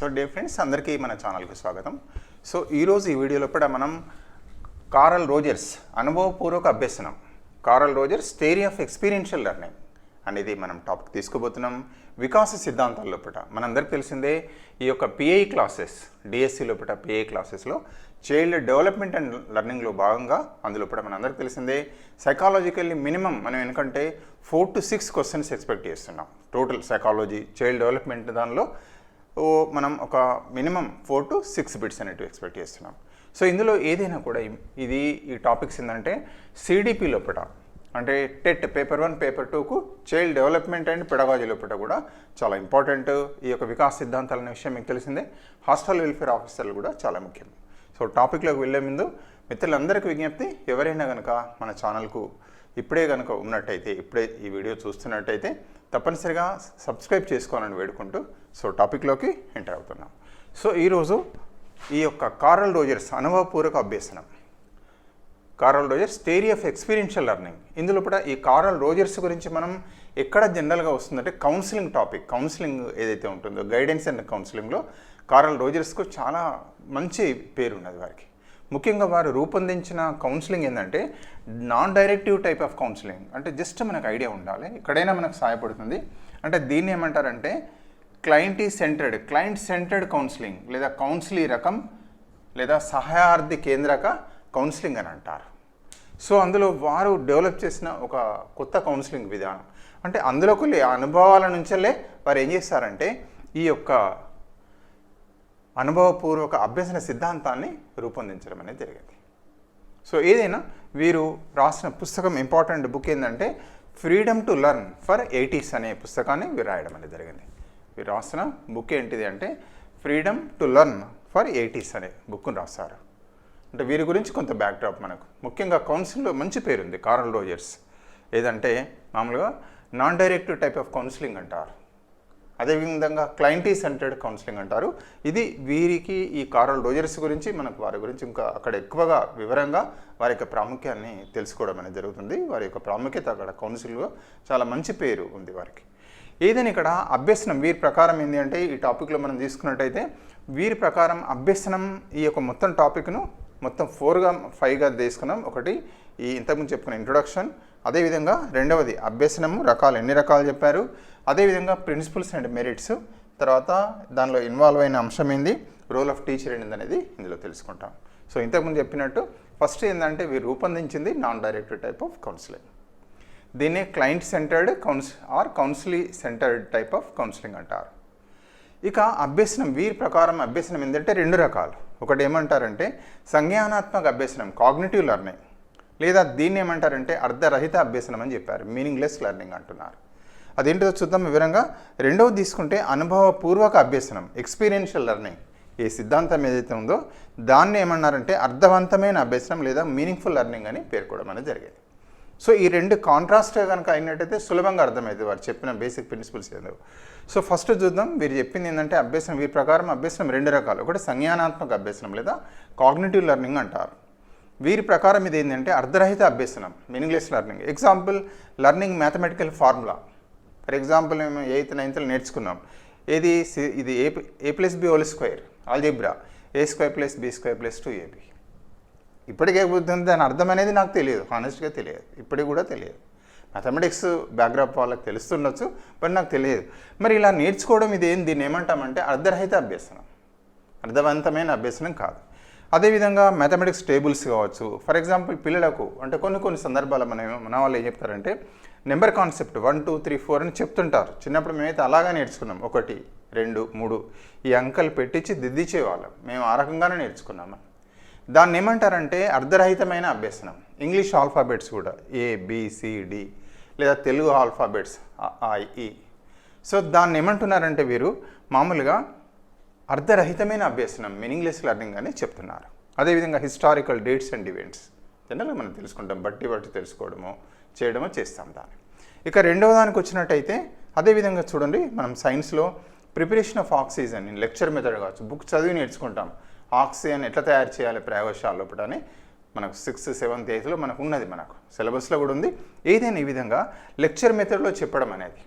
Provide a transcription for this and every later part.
So డే friends అందరికీ మన ఛానల్కి స్వాగతం. సో ఈరోజు ఈ వీడియోలో కూడా మనం కారల్ రోజర్స్ అనుభవపూర్వక అభ్యసనం. Carl Rogers theory of experiential learning అనేది మనం టాపిక్ తీసుకోబోతున్నాం వికాస సిద్ధాంతాల లోపల మనందరికీ తెలిసిందే ఈ యొక్క పిఐ క్లాసెస్ డిఎస్సి లోపల పిఐ క్లాసెస్లో చైల్డ్ డెవలప్మెంట్ అండ్ లెర్నింగ్లో భాగంగా అందులో కూడా మనందరికీ తెలిసిందే. సైకాలజికల్లీ మినిమం మనం ఎందుకంటే four to six questions expect చేస్తున్నాం. టోటల్ సైకాలజీ చైల్డ్ డెవలప్మెంట్ దానిలో మనం ఒక minimum four to six bits అనేటివి ఎక్స్పెక్ట్ చేస్తున్నాం. సో ఇందులో ఏదైనా కూడా ఇది ఈ టాపిక్స్ ఏంటంటే సిడిపి లోపల అంటే టెట్ పేపర్ వన్ పేపర్ టూకు చైల్డ్ డెవలప్మెంట్ అండ్ పెడగాజీ లోపల కూడా చాలా ఇంపార్టెంట్. ఈ యొక్క వికాస్ సిద్ధాంతాలు అనే విషయం మీకు తెలిసిందే. హాస్టల్ వెల్ఫేర్ ఆఫీసర్లు కూడా చాలా ముఖ్యం. సో టాపిక్లోకి వెళ్ళే ముందు మిత్రులందరికీ విజ్ఞప్తి ఎవరైనా కనుక మన ఛానల్కు ఇప్పుడే కనుక ఉన్నట్టయితే ఇప్పుడే ఈ వీడియో చూస్తున్నట్టయితే తప్పనిసరిగా సబ్స్క్రైబ్ చేసుకోవాలని వేడుకుంటూ సో టాపిక్లోకి ఎంటర్ అవుతున్నాం. సో ఈరోజు ఈ యొక్క కారల్ రోజర్స్ అనుభవపూర్వక అభ్యసనం. Carl Rogers theory of experiential learning ఇందులో కూడా ఈ కారల్ రోజర్స్ గురించి మనం ఎక్కడ జనరల్గా వస్తుందంటే కౌన్సిలింగ్ టాపిక్ కౌన్సిలింగ్ ఏదైతే ఉంటుందో గైడెన్స్ అండ్ కౌన్సిలింగ్లో కారల్ రోజర్స్కు చాలా మంచి పేరు ఉన్నది వారికి. ముఖ్యంగా వారు రూపొందించిన కౌన్సిలింగ్ ఏంటంటే non directive type of counselling అంటే జస్ట్ మనకు ఐడియా ఉండాలి ఎక్కడైనా మనకు సహాయపడుతుంది. అంటే దీన్ని ఏమంటారంటే clientee centred client centred counselling లేదా కౌన్సిలీ రకం లేదా సహాయార్థి కేంద్రక కౌన్సిలింగ్ అని అంటారు. సో అందులో వారు డెవలప్ చేసిన ఒక కొత్త కౌన్సిలింగ్ విధానం. అంటే అందులోకి వెళ్ళి అనుభవాల నుంచెల్లే వారు ఏం చేస్తారంటే ఈ యొక్క అనుభవపూర్వక అభ్యసన సిద్ధాంతాన్ని రూపొందించడం అనేది జరిగింది. సో ఏదైనా వీరు రాసిన పుస్తకం ఇంపార్టెంట్ బుక్ ఏంటంటే freedom to learn for eighties అనే పుస్తకాన్ని వీరు రాయడం అనేది జరిగింది. వీరు రాసిన బుక్ ఏంటిది అంటే freedom to learn for eighties అనే బుక్ను రాస్తారు అంటే వీరి గురించి కొంత బ్యాక్డ్రాప్ మనకు. ముఖ్యంగా కౌన్సిల్లో మంచి పేరుంది కారల్ రోజర్స్ ఏదంటే మామూలుగా non directive type of counselling అంటారు. అదేవిధంగా క్లయింటీ సెంటర్డ్ కౌన్సిలింగ్ అంటారు. ఇది వీరికి ఈ కారల్ రోజర్స్ గురించి మనకు వారి గురించి ఇంకా అక్కడ ఎక్కువగా వివరంగా వారి యొక్క ప్రాముఖ్యాన్ని తెలుసుకోవడం అనేది జరుగుతుంది. వారి యొక్క ప్రాముఖ్యత అక్కడ కౌన్సిల్లో చాలా మంచి పేరు ఉంది వారికి. ఏదైనా ఇక్కడ అభ్యసనం వీరి ప్రకారం ఏంటి అంటే ఈ టాపిక్లో మనం తీసుకున్నట్టయితే వీరి ప్రకారం అభ్యసనం ఈ యొక్క మొత్తం టాపిక్ను మొత్తం ఫోర్గా ఫైవ్గా తీసుకున్నాం. ఒకటి ఈ ఇంతకుముందు చెప్పుకున్న ఇంట్రొడక్షన్. అదేవిధంగా రెండవది అభ్యసనము రకాలు ఎన్ని రకాలు చెప్పారు? అదేవిధంగా ప్రిన్సిపల్స్ అండ్ మెరిట్స్ తర్వాత దానిలో ఇన్వాల్వ్ అయిన అంశం ఏంది? రోల్ ఆఫ్ టీచర్ ఏంది అనేది ఇందులో తెలుసుకుంటాం. సో ఇంతకుముందు చెప్పినట్టు ఫస్ట్ ఏంటంటే వీరు రూపొందించింది non directive type of counselling దీన్నే client centred కౌన్స్ or counsellee centred type of counselling అంటారు. ఇక అభ్యసనం వీరి ప్రకారం అభ్యసనం ఏంటంటే రెండు రకాలు. ఒకటి ఏమంటారంటే సంజ్ఞానాత్మక అభ్యసనం కాగ్నిటివ్ లెర్నింగ్ లేదా దీన్ని ఏమంటారంటే అర్ధరహిత అభ్యసనం అని చెప్పారు. మీనింగ్లెస్ లెర్నింగ్ అంటున్నారు. అదేంటో చూద్దాం వివరంగా. రెండవది తీసుకుంటే అనుభవపూర్వక అభ్యసనం ఎక్స్పీరియన్షియల్ లెర్నింగ్ ఏ సిద్ధాంతం ఏదైతే ఉందో దాన్ని ఏమన్నారంటే అర్థవంతమైన అభ్యసనం లేదా మీనింగ్ఫుల్ లెర్నింగ్ అని పేర్కోవడం అనేది జరిగేది. సో ఈ రెండు కాంట్రాస్ట్ కనుక అయినట్టయితే సులభంగా అర్థమవుతుంది వారు చెప్పిన బేసిక్ ప్రిన్సిపల్స్ ఏదో. సో ఫస్ట్ చూద్దాం వీరు చెప్పింది ఏంటంటే అభ్యసనం వీరి ప్రకారం అభ్యసనం రెండు రకాలు. ఒకటి సంజ్ఞానాత్మక అభ్యసనం లేదా కాగ్నిటివ్ లెర్నింగ్ అంటారు. వీరి ప్రకారం ఇది ఏంటంటే అర్ధరహిత అభ్యసనం meaningless learning example learning mathematical formula for example మేము ఎయిత్ నైన్త్లో నేర్చుకున్నాం. ఏది సి- ఇది ఏ A plus B whole square? Algebra. A square plus B square plus two A B ఇప్పటికే గుర్తుంది దాని అర్థం అనేది నాకు తెలియదు. హానెస్ట్గా తెలియదు. ఇప్పటికి కూడా తెలియదు. మ్యాథమెటిక్స్ బ్యాక్గ్రౌండ్ వాళ్ళకి తెలుస్తుండొచ్చు బట్ నాకు తెలియదు. మరి ఇలా నేర్చుకోవడం ఇది ఏం దీన్ని ఏమంటామంటే అర్ధరహిత అభ్యసనం. అర్థవంతమైన అభ్యసనం కాదు. అదేవిధంగా మ్యాథమెటిక్స్ టేబుల్స్ కావచ్చు. ఫర్ ఎగ్జాంపుల్ పిల్లలకు అంటే కొన్ని కొన్ని సందర్భాలు మన మన వాళ్ళు ఏం చెప్తారంటే number concept one two three four అని చెప్తుంటారు. చిన్నప్పుడు మేమైతే అలాగా నేర్చుకున్నాం. ఒకటి రెండు మూడు. ఈ అంకలు పెట్టించి దిద్దిచేవాళ్ళం మేము ఆ రకంగానే నేర్చుకున్నాము. దాన్ని ఏమంటారంటే అర్ధరహితమైన అభ్యసనం. ఇంగ్లీష్ ఆల్ఫాబెట్స్ కూడా. ఏ బిసిడి లేదా తెలుగు ఆల్ఫాబెట్స్ ఐఈ సో దాన్ని ఏమంటున్నారంటే వీరు మామూలుగా అర్ధరహితమైన అభ్యసనం మీనింగ్లెస్ లెర్నింగ్ అని చెప్తున్నారు. అదేవిధంగా హిస్టారికల్ డేట్స్ అండ్ ఈవెంట్స్. జనరల్గా మనం తెలుసుకుంటాం. బట్టి బట్టి తెలుసుకోవడము చేయడమో చేస్తాం దాన్ని. ఇక రెండవ దానికి వచ్చినట్టయితే అదేవిధంగా చూడండి మనం సైన్స్లో preparation of oxygen lecture method కావచ్చు బుక్ చదివి నేర్చుకుంటాం. ఆక్సిజన్ ఎట్లా తయారు చేయాలి ప్రయోగశాల లోపల అని మనకు సిక్స్త్ సెవెంత్ ఎయిత్లో మనకు ఉన్నది మనకు. సిలబస్లో కూడా ఉంది. ఏదైనా ఈ విధంగా లెక్చర్ మెథడ్లో చెప్పడం అనేది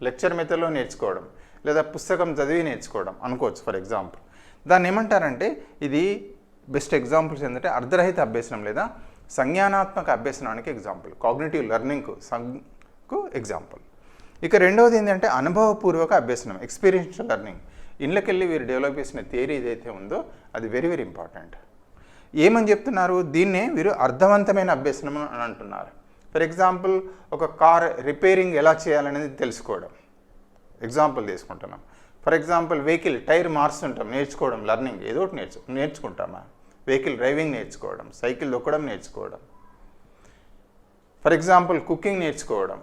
లెక్చర్ మెథడ్లో నేర్చుకోవడం లేదా పుస్తకం చదివి నేర్చుకోవడం అనుకోవచ్చు ఫర్ ఎగ్జాంపుల్ దాన్ని ఏమంటారంటే ఇది బెస్ట్ ఎగ్జాంపుల్స్ ఏంటంటే అర్ధరహిత అభ్యసనం లేదా సంజ్ఞానాత్మక అభ్యసనానికి ఎగ్జాంపుల్ కాగ్నేటివ్ లెర్నింగ్కు సంకు ఎగ్జాంపుల్ ఇక రెండవది ఏంటంటే అనుభవపూర్వక అభ్యసనం ఎక్స్పీరియన్షియల్ లెర్నింగ్ ఇళ్ళకెళ్ళి వీరు డెవలప్ చేసిన థియరీ ఏదైతే ఉందో అది వెరీ వెరీ ఇంపార్టెంట్ ఏమని చెప్తున్నారు? దీన్నే వీరు అర్థవంతమైన అభ్యసనం అని అంటున్నారు. ఫర్ ఎగ్జాంపుల్ ఒక కార్ రిపేరింగ్ ఎలా చేయాలనేది తెలుసుకోవడం. ఎగ్జాంపుల్ తీసుకుంటున్నాం. ఫర్ ఎగ్జాంపుల్ వెహికల్ టైర్ మార్చుంటాం నేర్చుకోవడం లర్నింగ్ ఏదో ఒకటి నేర్చు నేర్చుకుంటామా? వెహికల్ డ్రైవింగ్ నేర్చుకోవడం సైకిల్ దొక్కడం నేర్చుకోవడం. ఫర్ ఎగ్జాంపుల్ కుకింగ్ నేర్చుకోవడం.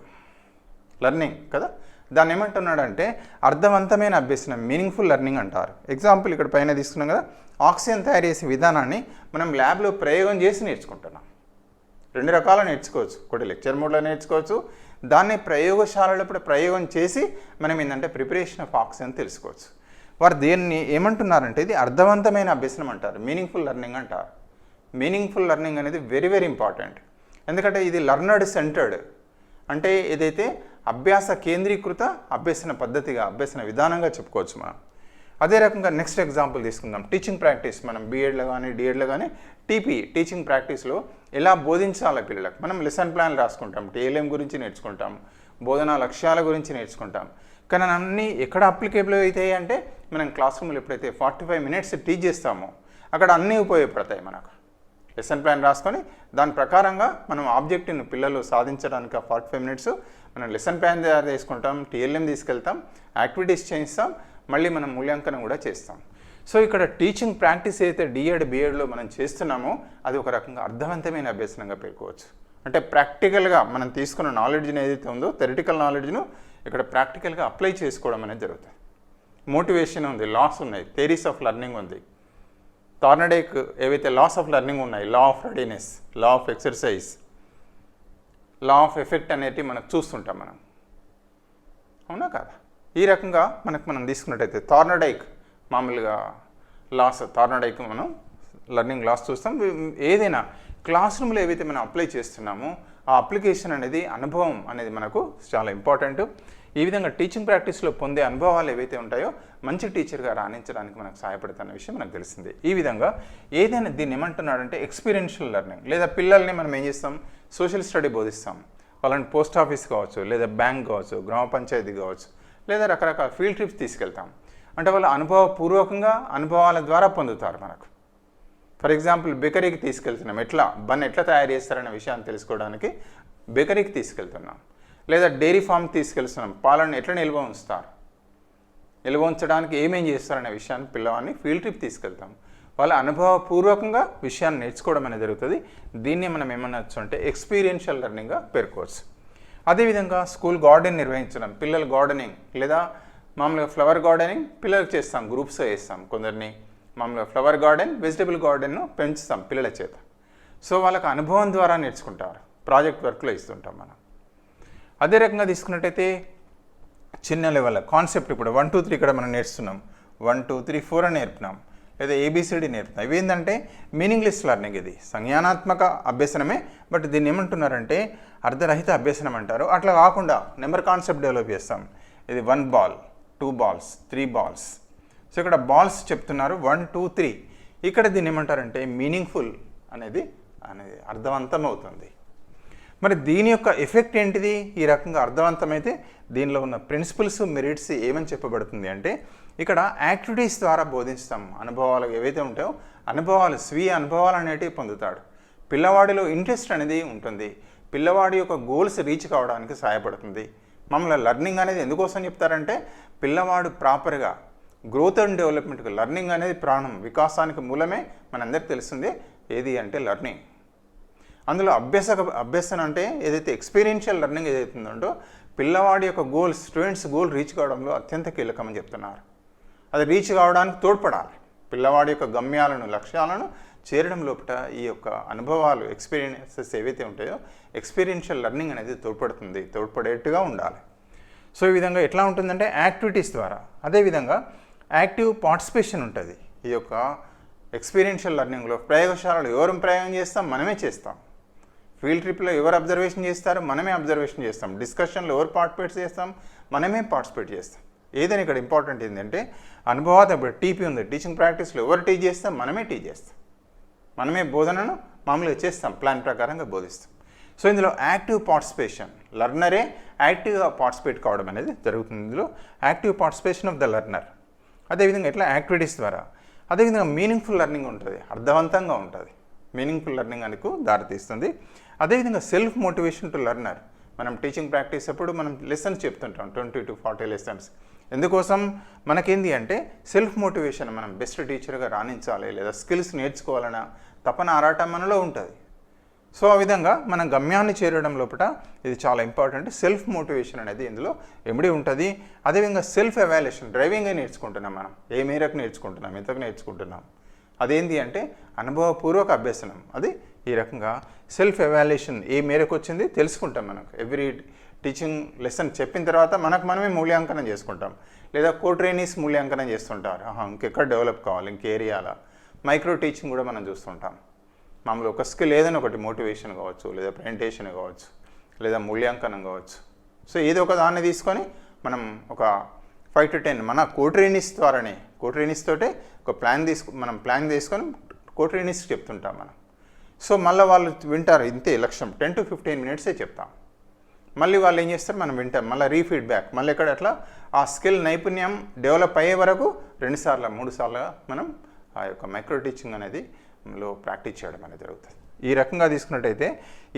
లర్నింగ్ కదా? దాన్ని ఏమంటున్నాడంటే అర్థవంతమైన అభ్యసనం మీనింగ్ఫుల్ లెర్నింగ్ అంటారు. ఎగ్జాంపుల్ ఇక్కడ పైన తీసుకున్నాం కదా? ఆక్సిజన్ తయారు చేసే విధానాన్ని మనం ల్యాబ్లో ప్రయోగం చేసి నేర్చుకుంటున్నాం. రెండు రకాల నేర్చుకోవచ్చు. ఒకటి లెక్చర్ మోడ్లో నేర్చుకోవచ్చు. దాన్ని ప్రయోగశాలలో ఇప్పుడు ప్రయోగం చేసి మనం ఏంటంటే ప్రిపరేషన్ ఆఫ్ ఆక్సిజన్ తెలుసుకోవచ్చు. వారు దేన్ని ఏమంటున్నారంటే ఇది అర్థవంతమైన అభ్యసనం అంటారు. మీనింగ్ఫుల్ లెర్నింగ్ అంటారు. మీనింగ్ఫుల్ లెర్నింగ్ అనేది వెరీ వెరీ ఇంపార్టెంట్ ఎందుకంటే ఇది లర్నర్డ్ సెంటర్డ్ అంటే ఏదైతే అభ్యాస కేంద్రీకృత అభ్యసన పద్ధతిగా అభ్యసన విధానంగా చెప్పుకోవచ్చు మనం. అదే రకంగా నెక్స్ట్ ఎగ్జాంపుల్ తీసుకుందాం. టీచింగ్ ప్రాక్టీస్ మనం బీఎడ్లో కానీ డిఎడ్లో కానీ టీపీ టీచింగ్ ప్రాక్టీస్లో ఎలా బోధించాలి పిల్లలకు? మనం లెసన్ ప్లాన్ రాసుకుంటాం. టీఎల్ఎం గురించి నేర్చుకుంటాం. బోధనా లక్ష్యాల గురించి నేర్చుకుంటాం. కానీ అన్నీ ఎక్కడ అప్లికేబుల్ అవుతాయి అంటే మనం క్లాస్ రూమ్లో ఎప్పుడైతే ఫార్టీ ఫైవ్ మినిట్స్ టీచ్ చేస్తామో అక్కడ అన్నీ ఉపయోగపడతాయి మనకు. లెసన్ ప్లాన్ రాసుకొని దాని ప్రకారంగా మనం ఆబ్జెక్టివ్ను పిల్లలు సాధించడానికి ఆ ఫార్టీ ఫైవ్ మినిట్స్ మనం లెసన్ ప్లాన్ తయారు చేసుకుంటాం టీఎల్ఎం తీసుకెళ్తాం యాక్టివిటీస్ చేయిస్తాం మళ్ళీ మనం మూల్యాంకనం కూడా చేస్తాం. సో ఇక్కడ టీచింగ్ ప్రాక్టీస్ అయితే డిఎడ్ బిఎడ్లో మనం చేస్తున్నామో అది ఒక రకంగా అర్థవంతమైన అభ్యసనంగా పేర్కోవచ్చు. అంటే ప్రాక్టికల్గా మనం తీసుకున్న నాలెడ్జ్ని ఏదైతే ఉందో థెరిటికల్ నాలెడ్జ్ను ఇక్కడ ప్రాక్టికల్గా అప్లై చేసుకోవడం అనేది జరుగుతుంది మోటివేషన్ ఉంది లాస్ ఉన్నాయి థేరీస్ ఆఫ్ లెర్నింగ్ ఉంది. టార్నడేక్ ఏవైతే లాస్ ఆఫ్ లెర్నింగ్ ఉన్నాయి law of readiness law of exercise law of effect అనేటివి మనకు చూస్తుంటాం మనం. అవునా కాదా? ఈ రకంగా మనకు మనం తీసుకున్నట్టయితే థార్నడైక్ మామూలుగా లాస్ థార్నడైక్ మనం లెర్నింగ్ లాస్ చూస్తాం. ఏదైనా క్లాస్ రూమ్లో ఏవైతే మనం అప్లై చేస్తున్నామో ఆ అప్లికేషన్ అనేది అనుభవం అనేది మనకు చాలా ఇంపార్టెంట్. ఈ విధంగా టీచింగ్ ప్రాక్టీస్లో పొందే అనుభవాలు ఏవైతే ఉంటాయో మంచి టీచర్గా రాణించడానికి మనకు సహాయపడుతున్న విషయం మనకు తెలిసింది. ఈ విధంగా ఏదైనా దీన్ని ఏమంటున్నాడంటే ఎక్స్పీరియన్షియల్ లెర్నింగ్ లేదా పిల్లల్ని మనం ఏం చేస్తాం? సోషల్ స్టడీ బోధిస్తాం. వాళ్ళని పోస్ట్ ఆఫీస్ కావచ్చు లేదా బ్యాంక్ కావచ్చు గ్రామ పంచాయతీ కావచ్చు లేదా రకరకాల ఫీల్డ్ ట్రిప్స్ తీసుకెళ్తాం. అంటే వాళ్ళు అనుభవపూర్వకంగా అనుభవాల ద్వారా పొందుతారు మనకు. ఫర్ ఎగ్జాంపుల్ బేకరీకి తీసుకెళ్తున్నాం. ఎట్లా? బన్ ఎట్లా తయారు చేస్తారనే విషయాన్ని తెలుసుకోవడానికి బేకరీకి తీసుకెళ్తున్నాం. లేదా డైరీ ఫామ్ తీసుకెళ్తున్నాం. పాలను ఎట్లా నిల్వ ఉంచుతారు? నిల్వ ఉంచడానికి ఏమేం చేస్తారనే విషయాన్ని పిల్లవాడిని ఫీల్డ్ ట్రిప్ తీసుకెళ్తాం. వాళ్ళ అనుభవపూర్వకంగా విషయాన్ని నేర్చుకోవడం అనేది జరుగుతుంది. దీన్ని మనం ఏమనొచ్చు అంటే ఎక్స్పీరియన్షియల్ లెర్నింగ్గా పేర్కోవచ్చు. అదేవిధంగా స్కూల్ గార్డెన్ నిర్వహించడం. పిల్లలు గార్డెనింగ్ లేదా మామూలుగా ఫ్లవర్ గార్డెనింగ్ పిల్లలకు చేస్తాం. గ్రూప్స్ చేస్తాం. కొందరిని మామూలుగా ఫ్లవర్ గార్డెన్ వెజిటబుల్ గార్డెన్ను పెంచుతాం పిల్లల చేత. సో వాళ్ళకు అనుభవం ద్వారా నేర్చుకుంటారు. ప్రాజెక్ట్ వర్క్లో ఇస్తుంటాం మనం. అదే రకంగా తీసుకున్నట్టయితే చిన్న లెవెల్ కాన్సెప్ట్ ఇప్పుడు వన్ టూ త్రీ ఇక్కడ మనం నేర్చుకున్నాం వన్ టూ త్రీ ఫోర్ అని నేర్పినాం. లేదా ఏబిసిడి నేర్పుతాం ఇవి ఏంటంటే మీనింగ్లెస్ లెర్నింగ్ ఇది. సంజ్ఞానాత్మక అభ్యసనమే. బట్ దీన్ని ఏమంటున్నారంటే అర్ధరహిత అభ్యసనం అంటారు. అట్లా కాకుండా నెంబర్ కాన్సెప్ట్ డెవలప్ చేస్తాం. ఇది one ball two balls three balls so ఇక్కడ బాల్స్ చెప్తున్నారు వన్ టూ త్రీ. ఇక్కడ దీన్ని ఏమంటారంటే మీనింగ్ఫుల్ అనేది అనేది అర్థవంతం అవుతుంది మరి దీని యొక్క ఎఫెక్ట్ ఏంటిది? ఈ రకంగా అర్థవంతమైతే దీనిలో ఉన్న ప్రిన్సిపల్స్ మెరిట్స్ ఏమని చెప్పబడుతుంది అంటే ఇక్కడ యాక్టివిటీస్ ద్వారా బోధిస్తాం. అనుభవాలు ఏవైతే ఉంటాయో అనుభవాలు స్వీయ అనుభవాలు అనేటివి పొందుతాడు. పిల్లవాడిలో ఇంట్రెస్ట్ అనేది ఉంటుంది. పిల్లవాడి యొక్క గోల్స్ రీచ్ కావడానికి సహాయపడుతుంది. మమ్మల్ని లెర్నింగ్ అనేది ఎందుకోసం చెప్తారంటే పిల్లవాడు ప్రాపర్గా గ్రోత్ అండ్ డెవలప్మెంట్కి లర్నింగ్ అనేది ప్రాణం. వికాసానికి మూలమే మనందరికి తెలిసింది ఏది అంటే లర్నింగ్ అందులో అభ్యాస అభ్యసన అంటే ఏదైతే ఎక్స్పీరియన్షియల్ లెర్నింగ్ ఏదైతే ఉందో పిల్లవాడి యొక్క గోల్ స్టూడెంట్స్ గోల్ రీచ్ కావడంలో అత్యంత కీలకమని చెప్తున్నారు. అది రీచ్ కావడానికి తోడ్పడాలి. పిల్లవాడి యొక్క గమ్యాలను లక్ష్యాలను చేరడం లోపల ఈ యొక్క అనుభవాలు ఎక్స్పీరియన్సెస్ ఏవైతే ఉంటాయో ఎక్స్పీరియన్షియల్ లెర్నింగ్ అనేది తోడ్పడుతుంది తోడ్పడేట్టుగా ఉండాలి. సో ఈ విధంగా ఎట్లా ఉంటుందంటే యాక్టివిటీస్ ద్వారా. అదేవిధంగా యాక్టివ్ పార్టిసిపేషన్ ఉంటుంది. ఈ యొక్క ఎక్స్పీరియన్షియల్ లెర్నింగ్లో ప్రయోగశాలలో ఎవరు ప్రయోగం చేస్తాం మనమే చేస్తాం. ఫీల్డ్ ట్రిప్లో ఎవరు అబ్జర్వేషన్ చేస్తారో మనమే అబ్జర్వేషన్ చేస్తాం. డిస్కషన్లో ఎవరు పార్టిసిపేట్ చేస్తాం మనమే పార్టిసిపేట్ చేస్తాం. ఏదైనా ఇక్కడ ఇంపార్టెంట్ ఏంటంటే అనుభవాత ఇప్పుడు టీపీ ఉంది. టీచింగ్ ప్రాక్టీస్లో ఎవరు టీచ్ చేస్తాం మనమే టీచ్ చేస్తాం. మనమే బోధనను మామూలుగా చేస్తాం ప్లాన్ ప్రకారంగా బోధిస్తాం. సో ఇందులో యాక్టివ్ పార్టిసిపేషన్ లర్నరే యాక్టివ్గా పార్టిసిపేట్ కావడం అనేది జరుగుతుంది. ఇందులో active participation of the learner. అదేవిధంగా ఎట్లా? యాక్టివిటీస్ ద్వారా. అదేవిధంగా మీనింగ్ఫుల్ లెర్నింగ్ ఉంటుంది. అర్థవంతంగా ఉంటుంది. మీనింగ్ఫుల్ లెర్నింగ్ అందుకు దారితీస్తుంది. అదేవిధంగా సెల్ఫ్ మోటివేషన్ టు లెర్నర్ మనం టీచింగ్ ప్రాక్టీస్ అప్పుడు మనం లెసన్స్ చెప్తుంటాం. ట్వంటీ టు ఫార్టీ లెసన్స్ ఎందుకోసం? మనకేంది అంటే సెల్ఫ్ మోటివేషన్ మనం బెస్ట్ టీచర్గా రాణించాలి లేదా స్కిల్స్ నేర్చుకోవాలన్న తపన ఆరాటం మనలో ఉంటుంది. సో ఆ విధంగా మనం గమ్యాన్ని చేరడం లోపల ఇది చాలా ఇంపార్టెంట్. సెల్ఫ్ మోటివేషన్ అనేది ఇందులో ఎమిడి ఉంటుంది. అదేవిధంగా సెల్ఫ్ ఎవాల్యుయేషన్ డ్రైవింగే నేర్చుకుంటున్నాం మనం? ఏ మేరకు నేర్చుకుంటున్నాం? ఎంతకు నేర్చుకుంటున్నాం? అదేంటి అంటే అనుభవపూర్వక అభ్యసనం. అది ఈ రకంగా సెల్ఫ్ ఎవాల్యుయేషన్ ఏ మేరకు వచ్చింది తెలుసుకుంటాం మనకు ఎవ్రీ టీచింగ్ లెసన్ చెప్పిన తర్వాత మనకు మనమే మూల్యాంకనం చేసుకుంటాం. లేదా కో ట్రైనీస్ మూల్యాంకనం చేస్తుంటారు. ఇంకెక్కడ డెవలప్ కావాలి? ఇంకేరియాల? మైక్రో టీచింగ్ కూడా మనం చూస్తుంటాం. మామూలు ఒక స్కిల్ ఏదైనా ఒకటి మోటివేషన్ కావచ్చు లేదా ప్రజెంటేషన్ కావచ్చు లేదా మూల్యాంకనం కావచ్చు. సో ఏదో ఒక దాన్ని తీసుకొని మనం ఒక ఫైవ్ టు టెన్ మన కోట్రేనిస్ ద్వారానే కోట్రేనిస్ తోటే ఒక ప్లాన్ తీసుకు మనం ప్లాన్ తీసుకొని కోట్రేనిస్ చెప్తుంటాం మనం. సో మళ్ళీ వాళ్ళు వింటారు ఇంతే లక్ష్యం. టెన్ టు ఫిఫ్టీన్ మినిట్సే చెప్తాం. మళ్ళీ వాళ్ళు ఏం చేస్తారు? మనం వింటాం. మళ్ళీ రీఫీడ్బ్యాక్. మళ్ళీ ఎక్కడ అట్లా ఆ స్కిల్ నైపుణ్యం డెవలప్ అయ్యే వరకు రెండుసార్లు మూడు సార్లుగా మనం ఆ యొక్క మైక్రో టీచింగ్ అనేది లో ప్రాక్టీస్ చేయడం అనేది జరుగుతుంది. ఈ రకంగా తీసుకున్నట్టయితే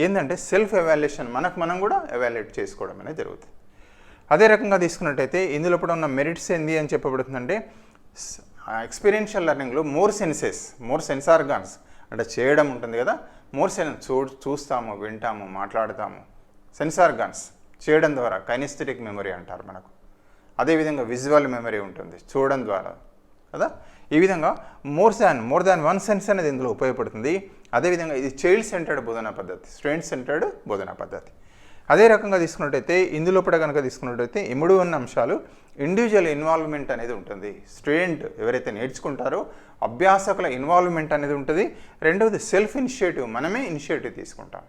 ఏంటంటే సెల్ఫ్ ఎవాల్యుయేషన్ మనకు మనం కూడా ఎవాల్యుయేట్ చేసుకోవడం అనేది జరుగుతుంది. అదే రకంగా తీసుకున్నట్టయితే ఇందులో కూడా ఉన్న మెరిట్స్ ఏంది అని చెప్పబడుతుందంటే experiential లెర్నింగ్లో more senses more sense organs అంటే చేయడం ఉంటుంది కదా మోర్ సెన్స్ చూ చూస్తాము వింటాము మాట్లాడతాము. సెన్స్ ఆర్గాన్స్ చేయడం ద్వారా కైనిస్థెటిక్ మెమరీ అంటారు మనకు. అదేవిధంగా విజువల్ మెమరీ ఉంటుంది చూడడం ద్వారా కదా. ఈ విధంగా more than more than one sense అనేది ఇందులో ఉపయోగపడుతుంది. అదేవిధంగా ఇది చైల్డ్ సెంటర్డ్ బోధనా పద్ధతి స్టూడెంట్ సెంటర్డ్ బోధనా పద్ధతి. అదే రకంగా తీసుకున్నట్టయితే ఇందులో కూడా కనుక తీసుకున్నట్టయితే ఇముడు ఉన్న అంశాలు ఇండివిజువల్ ఇన్వాల్వ్మెంట్ అనేది ఉంటుంది. స్టూడెంట్ ఎవరైతే నేర్చుకుంటారో అభ్యాసకుల ఇన్వాల్వ్మెంట్ అనేది ఉంటుంది. రెండవది సెల్ఫ్ ఇనిషియేటివ్ మనమే ఇనిషియేటివ్ తీసుకుంటాం.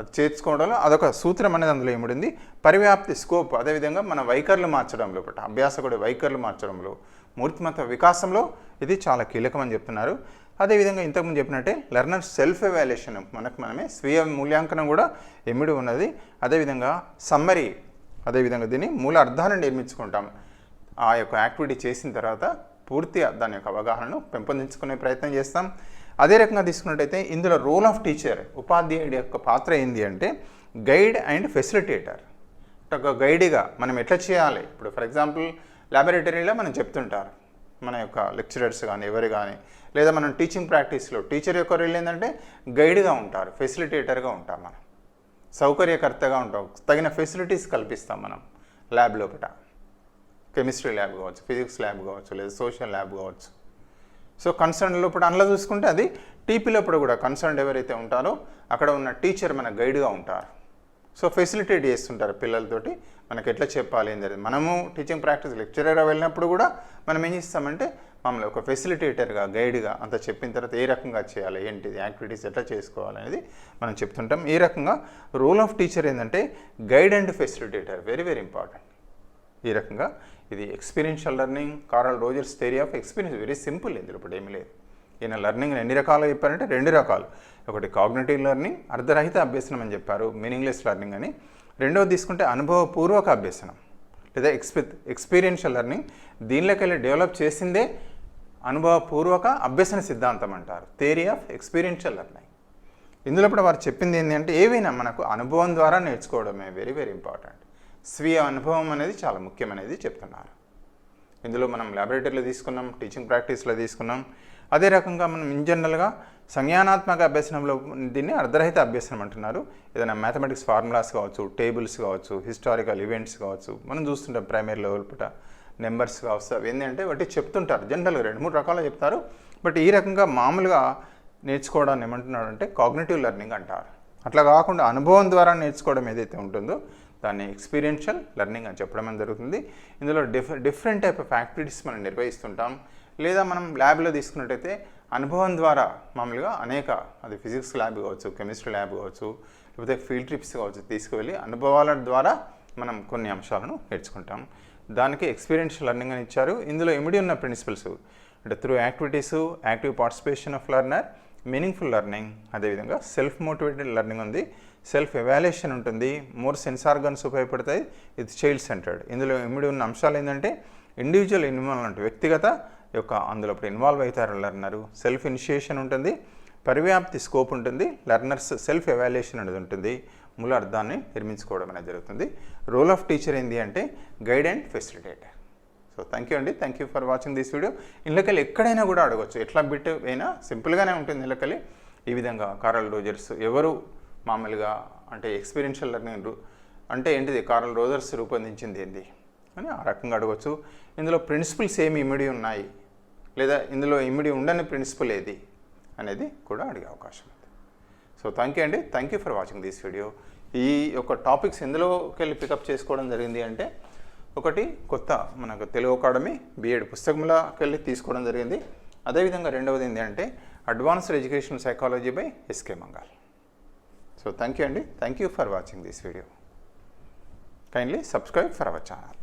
అది చేర్చుకోవడంలో అదొక సూత్రం అనేది అందులో ఏముడింది పరివ్యాప్తి స్కోప్ అదేవిధంగా మన వైఖరులు మార్చడంలో పట్ల అభ్యాసకుడి వైఖరులు మార్చడంలో. మూర్తిమత వికాసంలో ఇది చాలా కీలకం అని చెప్తున్నారు. అదేవిధంగా ఇంతకుముందు చెప్పినట్టే లెర్నర్ సెల్ఫ్ ఎవాల్యుయేషన్ మనకు మనమే స్వీయ మూల్యాంకనం కూడా ఎమ్మిడి ఉన్నది. అదేవిధంగా సమ్మరీ అదేవిధంగా దీన్ని మూల అర్థాన్ని నిర్మించుకుంటాం. ఆ యొక్క యాక్టివిటీ చేసిన తర్వాత పూర్తిగా దాని యొక్క అవగాహనను పెంపొందించుకునే ప్రయత్నం చేస్తాం. అదే రకంగా తీసుకున్నట్టయితే ఇందులో రోల్ ఆఫ్ టీచర్ ఉపాధ్యాయుడి యొక్క పాత్ర ఏంటి అంటే గైడ్ అండ్ ఫెసిలిటేటర్ ఒక గైడ్గా మనం ఎట్లా చేయాలి? ఇప్పుడు ఫర్ ఎగ్జాంపుల్ ల్యాబొరేటరీలో మనం చెప్తుంటారు. మన యొక్క లెక్చరర్స్ కానీ ఎవరు కానీ లేదా మనం టీచింగ్ ప్రాక్టీస్లో టీచర్ యొక్క రోల్ ఏంటంటే గైడ్గా ఉంటారు ఫెసిలిటేటర్గా ఉంటాం మనం. సౌకర్యకర్తగా ఉంటాం. తగిన ఫెసిలిటీస్ కల్పిస్తాం మనం ల్యాబ్ లోపల కెమిస్ట్రీ ల్యాబ్ కావచ్చు ఫిజిక్స్ ల్యాబ్ కావచ్చు లేదా సోషల్ ల్యాబ్ కావచ్చు. సో కన్సర్న్ లోపల అందులో చూసుకుంటే అది టీపీ లోపల కూడా కన్సర్న్ ఎవరైతే ఉంటారో అక్కడ ఉన్న టీచర్ మన గైడ్గా ఉంటారు. సో ఫెసిలిటేట్ చేస్తుంటారు పిల్లలతోటి. మనకి ఎట్లా చెప్పాలి ఏం జరిగింది మనము టీచింగ్ ప్రాక్టీస్ లెక్చరర్గా వెళ్ళినప్పుడు కూడా మనం ఏం చేస్తామంటే మమ్మల్ని ఒక ఫెసిలిటేటర్గా గైడ్గా అంత చెప్పిన తర్వాత ఏ రకంగా చేయాలి ఏంటిది యాక్టివిటీస్ ఎట్లా చేసుకోవాలి అనేది మనం చెప్తుంటాం. ఈ రకంగా రోల్ ఆఫ్ టీచర్ ఏంటంటే guide and facilitator very very important ఈ రకంగా ఇది experiential learning Carl Rogers theory of experience very simple ఇందులో ఇప్పుడు ఏమీ లేదు. ఈయన లెర్నింగ్ ఎన్ని రకాలు చెప్పారంటే రెండు రకాలు. ఒకటి కాగ్నేటివ్ లెర్నింగ్ అర్ధరహిత అభ్యసనం అని చెప్పారు మీనింగ్లెస్ లెర్నింగ్ అని. రెండవది తీసుకుంటే అనుభవపూర్వక అభ్యసనం లేదా ఎక్స్పీ ఎక్స్పీరియన్షియల్ లెర్నింగ్ దీనిలోకెళ్ళి డెవలప్ చేసిందే అనుభవపూర్వక అభ్యసన సిద్ధాంతం అంటారు థియరీ ఆఫ్ ఎక్స్పీరియన్షియల్ లెర్నింగ్ ఇందులో కూడా వారు చెప్పింది ఏంటంటే ఏవైనా మనకు అనుభవం ద్వారా నేర్చుకోవడమే వెరీ వెరీ ఇంపార్టెంట్ స్వీయ అనుభవం అనేది చాలా ముఖ్యమనేది చెప్తున్నారు. ఇందులో మనం ల్యాబొరేటరీలో తీసుకున్నాం టీచింగ్ ప్రాక్టీస్లో తీసుకున్నాం. అదే రకంగా మనం ఇన్ జనరల్గా సంజ్ఞానాత్మక అభ్యసనంలో దీన్ని అర్ధరహిత అభ్యసనం అంటున్నారు. ఏదైనా మ్యాథమెటిక్స్ ఫార్ములాస్ కావచ్చు టేబుల్స్ కావచ్చు హిస్టారికల్ ఈవెంట్స్ కావచ్చు మనం చూస్తుంటాం ప్రైమరీ లెవెల్ పూట. నెంబర్స్ కావచ్చు అవి ఏంటంటే వాటి చెప్తుంటారు. జనరల్గా రెండు మూడు రకాలు చెప్తారు. బట్ ఈ రకంగా మామూలుగా నేర్చుకోవడాన్ని ఏమంటున్నాడు అంటే కాగ్నేటివ్ లెర్నింగ్ అంటారు. అట్లా కాకుండా అనుభవం ద్వారా నేర్చుకోవడం ఏదైతే ఉంటుందో దాన్ని ఎక్స్పీరియన్షియల్ లెర్నింగ్ అని చెప్పడం అనేది జరుగుతుంది. ఇందులో diff different type of activities మనం నిర్వహిస్తుంటాం. లేదా మనం ల్యాబ్లో తీసుకున్నట్టయితే అనుభవం ద్వారా మామూలుగా అనేక అది ఫిజిక్స్ ల్యాబ్ కావచ్చు కెమిస్ట్రీ ల్యాబ్ కావచ్చు లేకపోతే ఫీల్డ్ ట్రిప్స్ కావచ్చు తీసుకువెళ్ళి అనుభవాల ద్వారా మనం కొన్ని అంశాలను నేర్చుకుంటాం. దానికి ఎక్స్పీరియన్స్ లెర్నింగ్ అని ఇచ్చారు. ఇందులో ఇమిడి ఉన్న ప్రిన్సిపల్స్ అంటే through activities active participation of learner meaningful learning అదేవిధంగా సెల్ఫ్ మోటివేటెడ్ లెర్నింగ్ ఉంది. సెల్ఫ్ ఎవాల్యుయేషన్ ఉంటుంది. మోర్ సెన్స్ ఆర్గన్స్ ఉపయోగపడతాయి. ఇది చైల్డ్ సెంటర్డ్. ఇందులో ఇమిడి ఉన్న అంశాలు ఏంటంటే ఇండివిజువల్ ఇన్వాల్వ్మెంట్ వ్యక్తిగత యొక్క అందులో ఇప్పుడు ఇన్వాల్వ్ అవుతారు లెర్నరు సెల్ఫ్ ఇనిషియేషన్ ఉంటుంది. పరివ్యాప్తి స్కోప్ ఉంటుంది. లెర్నర్స్ సెల్ఫ్ ఎవాల్యుయేషన్ అనేది ఉంటుంది. మూల అర్థాన్ని నిర్మించుకోవడం అనేది జరుగుతుంది. రోల్ ఆఫ్ టీచర్ ఏంటి అంటే guide and facilitator. So thank you అండి. Thank you for watching this video. ఇళ్ళకెళ్ళి ఎక్కడైనా కూడా అడగచ్చు. ఎట్లా బిట్ అయినా సింపుల్గానే ఉంటుంది ఇళ్ళకెళ్ళి. ఈ విధంగా కారల్ రోజర్స్ ఎవరు మామూలుగా అంటే ఎక్స్పీరియన్షియల్ లెర్నింగ్ అంటే ఏంటిది? కార్ల్ రోజర్స్ రూపొందించింది ఏంది? అని ఆ రకంగా అడగవచ్చు ఇందులో ప్రిన్సిపల్స్ ఏమి ఇమిడి ఉన్నాయి? లేదా ఇందులో ఇమిడి ఉండని ప్రిన్సిపల్ ఏది? అనేది కూడా అడిగే అవకాశం ఉంది. సో థ్యాంక్ యూ అండి. Thank you for watching this video ఈ యొక్క టాపిక్స్ ఎందులోకి వెళ్ళి పికప్ చేసుకోవడం జరిగింది అంటే ఒకటి కొత్త మనకు తెలుగు అకాడమీ బీఎడ్ పుస్తకంలోకి వెళ్ళి తీసుకోవడం జరిగింది. అదేవిధంగా రెండవది ఏంటి అంటే advanced education psychology by S K Mangal so thank you అండి thank you for watching this video kindly subscribe for our channel